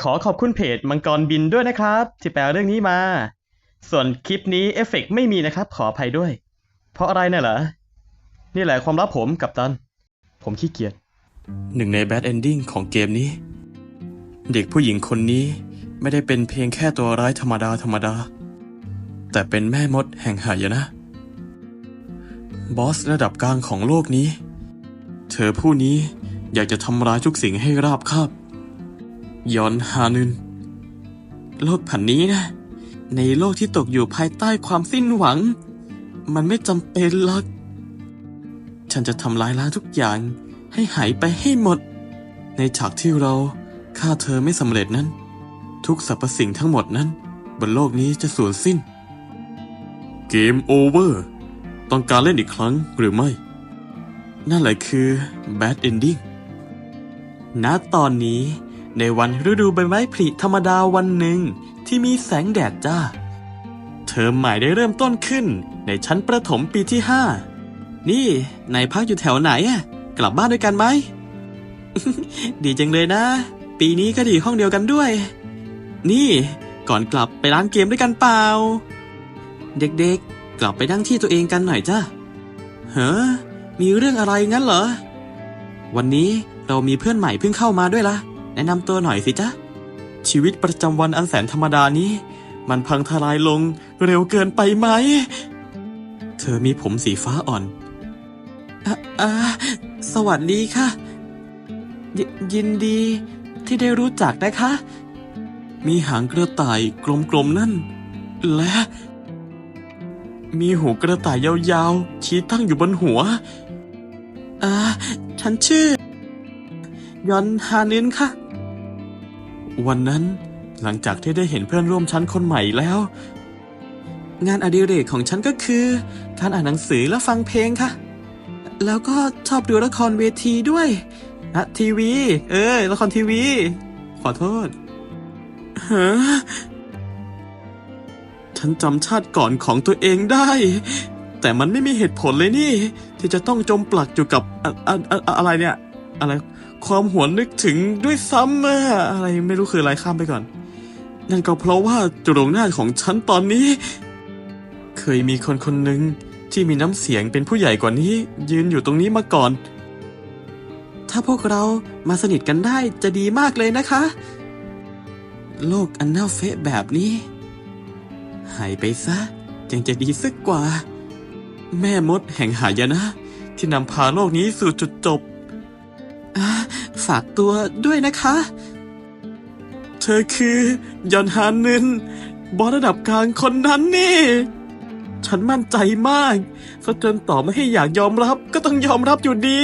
ขอขอบคุณเพจมังกรบินด้วยนะครับ ที่แปลเรื่องนี้มา ส่วนคลิปนี้เอฟเฟกต์ไม่มีนะครับ ขออภัยด้วย เพราะอะไรเนี่ยเหรอ นี่แหละความลับผมกับตัน ผมขี้เกียจหนึ่งในแบดเอนดิ้งของเกมนี้ เด็กผู้หญิงคนนี้ไม่ได้เป็นเพียงแค่ตัวร้ายธรรมดาธรรมดา แต่เป็นแม่มดแห่งหายนะ บอสระดับกลางของโลกนี้ เธอผู้นี้อยากจะทำร้ายทุกสิ่งให้ราบคาบ ยอนฮานึน โลกผันนี้นะ ในโลกที่ตกอยู่ภายใต้ความสิ้นหวัง มันไม่จำเป็นหรอก ฉันจะทำลายล้างทุกอย่างให้หายไปให้หมด ในฉากที่เราฆ่าเธอไม่สำเร็จนั้น ทุกสรรพสิ่งทั้งหมดนั้น บนโลกนี้จะสูญสิ้น เกมโอเวอร์ ต้องการเล่นอีกครั้งหรือไม่ นั่นแหละคือ Bad Ending ณตอนนี้ ในวันฤดูใบไม้ผลิธรรมดาวันหนึ่ง ที่มีแสงแดดจ้า เทอมใหม่ได้เริ่มต้นขึ้น ในชั้นประถมปีที่ห้านี่นายพักอยู่แถวไหนอะกลับบ้านด้วยกันไหม ดีจังเลยนะ ปีนี้ก็ดีห้องเดียวกันด้วย นี่ก่อนกลับไปร้านเกมด้วยกันเปล่า เด็กๆ กลับไปนั่งที่ตัวเองกันหน่อยจ้าเฮ้อมีเรื่องอะไรงั้นเหรอ วันนี้เรามีเพื่อนใหม่เพิ่งเข้ามาด้วยละ แนะนำตัวหน่อยสิจ๊ะ ชีวิตประจำวันอันแสนธรรมดานี้ มันพังทลายลงเร็วเกินไปไหม เธอมีผมสีฟ้าอ่อนอะอ่าสวัสดีค่ะยยินดีที่ได้รู้จักนะคะ มีหางกระต่ายกลมๆนั่น และ มีหูกระต่ายยาวๆ ชี้ตั้งอยู่บนหัว อ่า ฉันชื่อ ยอนฮานินค่ะ วันนั้นหลังจากที่ได้เห็นเพื่อนร่วมชั้นคนใหม่แล้ว งานอดิเรกของฉันก็คือการอ่านหนังสือและฟังเพลงค่ะ แล้วก็ชอบดูละครเวทีด้วยอะทีวี เออละครทีวี ขอโทษฮะฉันจำชาติก่อนของตัวเองได้ แต่มันไม่มีเหตุผลเลยนี่ ที่จะต้องจมปลักอยู่กับออะอะอะอะไรเนี่ย อะไร ความหวนนึกถึงด้วยซ้ำอะอะไรไม่รู้คืออะไรข้ามไปก่อน นั่นก็เพราะว่าจุดตรงหน้าของฉันตอนนี้ เคยมีคนคนหนึ่งที่มีน้ำเสียงเป็นผู้ใหญ่กว่านี้ ยืนอยู่ตรงนี้มาก่อน ถ้าพวกเรามาสนิทกันได้จะดีมากเลยนะคะ โลกอันน่าเฟะแบบนี้ หายไปซะยังจะดีสักกว่า แม่มดแห่งหายนะ ที่นำพาโลกนี้สู่จุดจบ ฝากตัวด้วยนะคะ เธอคือยอนฮานนึน บอสระดับกลางคนนั้นนี่ ฉันมั่นใจมากซะจนต่อไม่ให้อยากยอมรับก็ต้องยอมรับอยู่ดี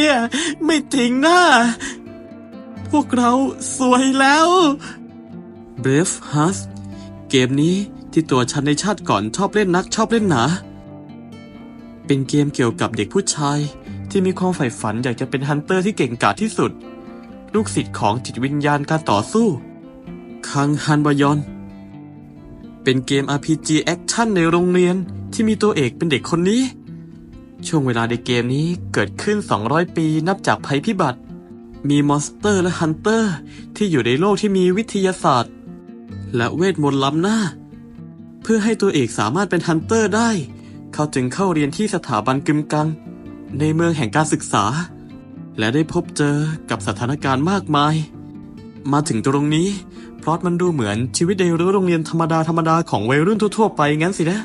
ไม่จริงนะพวกเราสวยแล้ว Brave Hearts เกมนี้ที่ตัวฉันในชาติก่อนชอบเล่นนักชอบเล่นหนา เป็นเกมเกี่ยวกับเด็กผู้ชาย ที่มีความใฝ่ฝันอยากจะเป็นฮันเตอร์ที่เก่งกาจที่สุด ลูกศิษย์ของจิตวิญญาณการต่อสู้ คังฮันบยอน เป็นเกม RPG แอคชั่นในโรงเรียนที่มีตัวเอกเป็นเด็กคนนี้ ช่วงเวลาในเกมนี้เกิดขึ้น 200 ปีนับจากภัยพิบัติ มีมอนสเตอร์และฮันเตอร์ที่อยู่ในโลกที่มีวิทยาศาสตร์ และเวทมนต์ล้ำหน้า เพื่อให้ตัวเอกสามารถเป็นฮันเตอร์ได้ เขาจึงเข้าเรียนที่สถาบันกึมกัง ในเมืองแห่งการศึกษา และได้พบเจอกับสถานการณ์มากมาย มาถึงตรงนี้ เพลอตมันดูเหมือนชีวิตในรั้วโรงเรียนธรรมดาธรรมดาของวัยรุ่นทั่วๆไปงั้นสินะ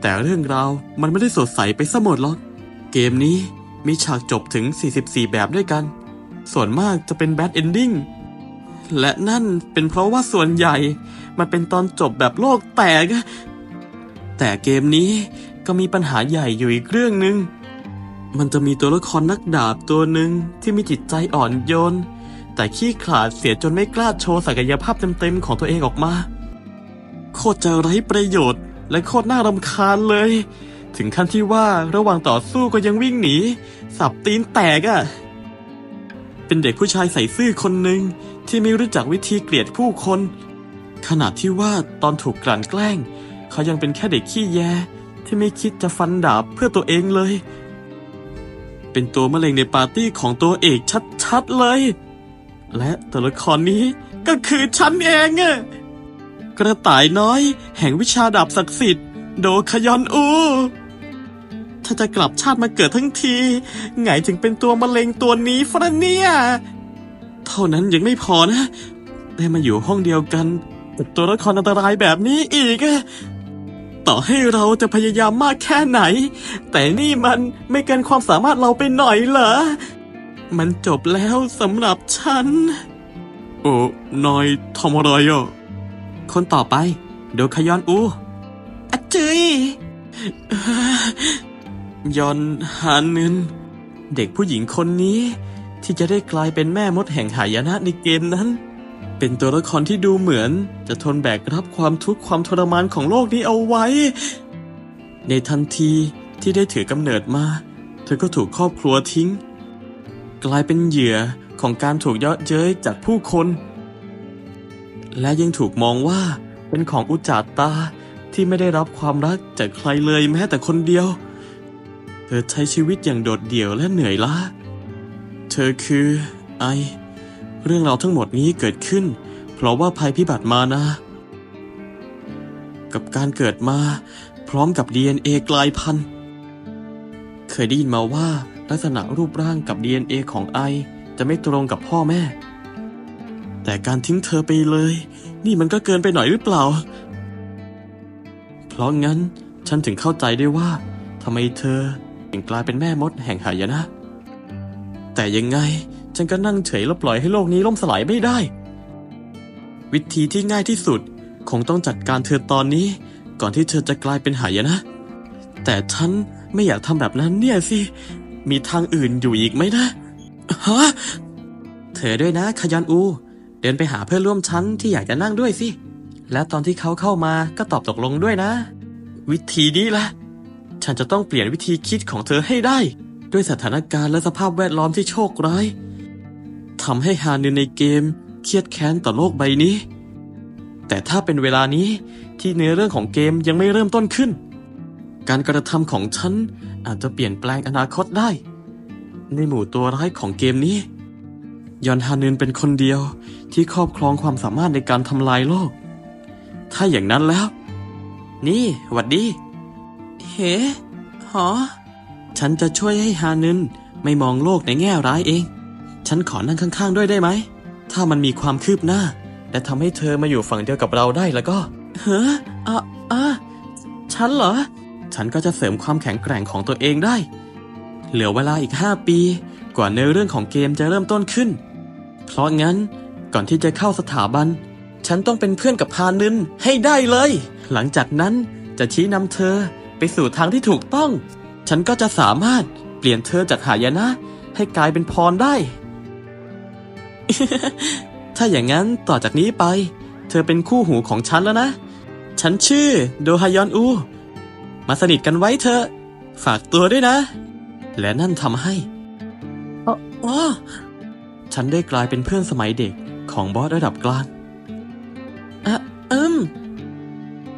แต่เรื่องราวมันไม่ได้สดใสไปซะหมดหรอก เกมนี้มีฉากจบถึง 44 แบบด้วยกัน ส่วนมากจะเป็นแบดเอนดิ้งและนั่นเป็นเพราะว่าส่วนใหญ่ มันเป็นตอนจบแบบโลกแตก แต่เกมนี้ก็มีปัญหาใหญ่อยู่อีกเรื่องหนึ่ง มันจะมีตัวละครนักดาบตัวหนึ่งที่มีจิตใจอ่อนโยน แต่ขี้ขลาดเสียจนไม่กล้าโชว์ศักยภาพเต็มๆของตัวเองออกมา โคตรจะไร้ประโยชน์ และโคตรน่ารำคาญเลย ถึงขั้นที่ว่าระหว่างต่อสู้ก็ยังวิ่งหนี สับตีนแตกอะ่ะ เป็นเด็กผู้ชายใส่ซื่อคนหนึ่งที่ไม่รู้จักวิธีเกลียดผู้คน ขนาดที่ว่าตอนถูกกลั่นแกล้ง เขายังเป็นแค่เด็กขี้แยที่ไม่คิดจะฟันดาบเพื่อตัวเองเลย เป็นตัวมะเร็งในปาร์ตี้ของตัวเอกชัดๆเลย และตัวละครนี้ก็คือฉันเองอะกระต่ายน้อย แห่งวิชาดาบศักดิ์สิทธิ์ โดคยอนอู ถ้าจะกลับชาติมาเกิดทั้งทีไงถึงเป็นตัวมะเร็งตัวนี้ฟะเนี่ยเท่านั้นยังไม่พอนะ ได้มาอยู่ห้องเดียวกันกับตัวละครอันตรายแบบนี้อีกอะ ต่อให้เราจะพยายามมากแค่ไหน แต่นี่มันไม่เกินความสามารถเราไปหน่อยเหรอ มันจบแล้วสำหรับฉัน โอ้นายทำอะไรอะ คนต่อไป โดคยอนอูอะจุยยอนฮานึน เด็กผู้หญิงคนนี้ ที่จะได้กลายเป็นแม่มดแห่งหายนะในเกมนั้น เป็นตัวละครที่ดูเหมือน จะทนแบกรับความทุกข์ความทรมานของโลกนี้เอาไว้ ในทันทีที่ได้ถือกำเนิดมา เธอก็ถูกครอบครัวทิ้ง กลายเป็นเหยื่อของการถูกเยาะเย้ยจากผู้คน และยังถูกมองว่าเป็นของอุจจาตาที่ไม่ได้รับความรักจากใครเลยแม้แต่คนเดียว เธอใช้ชีวิตอย่างโดดเดี่ยวและเหนื่อยล้า เธอคือไอ เรื่องราวทั้งหมดนี้เกิดขึ้น เพราะว่าภัยพิบัติมานะ กับการเกิดมา พร้อมกับ DNA กลายพันธุ์ เคยได้ยินมาว่าลักษณะรูปร่างกับ DNA ของไอ จะไม่ตรงกับพ่อแม่ แต่การทิ้งเธอไปเลย นี่มันก็เกินไปหน่อยหรือเปล่า เพราะงั้นฉันถึงเข้าใจได้ว่าทำไมเธอถึงกลายเป็นแม่มดแห่งหายนะ แต่ยังไง ฉันก็นั่งเฉยแล้วปล่อยให้โลกนี้ล่มสลายไม่ได้ วิธีที่ง่ายที่สุดคงต้องจัดการเธอตอนนี้ ก่อนที่เธอจะกลายเป็นหายนะ แต่ฉันไม่อยากทำแบบนั้นเนี่ยสิ มีทางอื่นอยู่อีกไหมนะฮะเธอด้วยนะขยันอู เดินไปหาเพื่อนร่วมชั้นที่อยากจะนั่งด้วยสิ และตอนที่เขาเข้ามาก็ตอบตกลงด้วยนะ วิธีนี้แหละฉันจะต้องเปลี่ยนวิธีคิดของเธอให้ได้ ด้วยสถานการณ์และสภาพแวดล้อมที่โชคร้าย ทำให้ฮานึนในเกม เครียดแค้นต่อโลกใบนี้ แต่ถ้าเป็นเวลานี้ที่เนื้อเรื่องของเกมยังไม่เริ่มต้นขึ้น การกระทำของฉันอาจจะเปลี่ยนแปลงอนาคตได้ ในหมู่ตัวร้ายของเกมนี้ ยอนฮานึนเป็นคนเดียวที่ครอบครองความสามารถในการทำลายโลก ถ้าอย่างนั้นแล้ว นี่หวัดดีเฮ้หอฉันจะช่วยให้ฮานึนไม่มองโลกในแง่ร้ายเอง ฉันขอนั่งข้างๆด้วยได้ไหม ถ้ามันมีความคืบหน้า และทำให้เธอมาอยู่ฝั่งเดียวกับเราได้แล้วก็ เฮ้ออะอะฉันเหรอ ฉันก็จะเสริมความแข็งแกร่งของตัวเองได้ เหลือเวลาอีกห้าปี กว่าเนื้อเรื่องของเกมจะเริ่มต้นขึ้น เพราะงั้นก่อนที่จะเข้าสถาบัน ฉันต้องเป็นเพื่อนกับพานึนให้ได้เลย หลังจากนั้นจะชี้นำเธอไปสู่ทางที่ถูกต้อง ฉันก็จะสามารถเปลี่ยนเธอจากหายนะให้กลายเป็นพรได้ ถ้าอย่างนั้นต่อจากนี้ไป เธอเป็นคู่หูของฉันแล้วนะ ฉันชื่อโดฮายอนอู มาสนิทกันไว้เถอะฝากตัวด้วยนะ และนั่นทำให้อ๋อออฉันได้กลายเป็นเพื่อนสมัยเด็กของบอสระดับกลาง